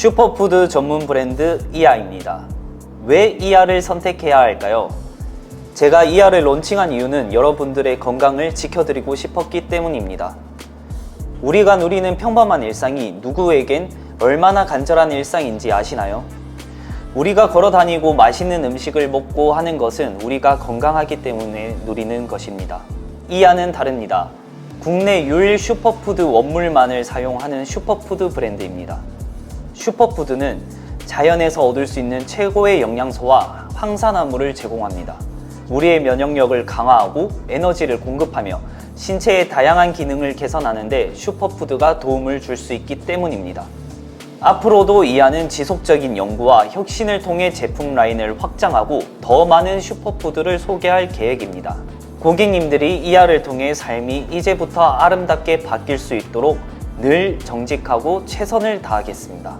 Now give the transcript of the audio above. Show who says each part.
Speaker 1: 슈퍼푸드 전문 브랜드 이하입니다. 왜 이하를 선택해야 할까요? 제가 이하를 론칭한 이유는 여러분들의 건강을 지켜드리고 싶었기 때문입니다. 우리가 누리는 평범한 일상이 누구에겐 얼마나 간절한 일상인지 아시나요? 우리가 걸어 다니고 맛있는 음식을 먹고 하는 것은 우리가 건강하기 때문에 누리는 것입니다. 이하는 다릅니다. 국내 유일 슈퍼푸드 원물만을 사용하는 슈퍼푸드 브랜드입니다. 슈퍼푸드는 자연에서 얻을 수 있는 최고의 영양소와 황산화물을 제공합니다. 우리의 면역력을 강화하고 에너지를 공급하며 신체의 다양한 기능을 개선하는데 슈퍼푸드가 도움을 줄 수 있기 때문입니다. 앞으로도 이하는 지속적인 연구와 혁신을 통해 제품 라인을 확장하고 더 많은 슈퍼푸드를 소개할 계획입니다. 고객님들이 이하를 통해 삶이 이제부터 아름답게 바뀔 수 있도록 늘 정직하고 최선을 다하겠습니다.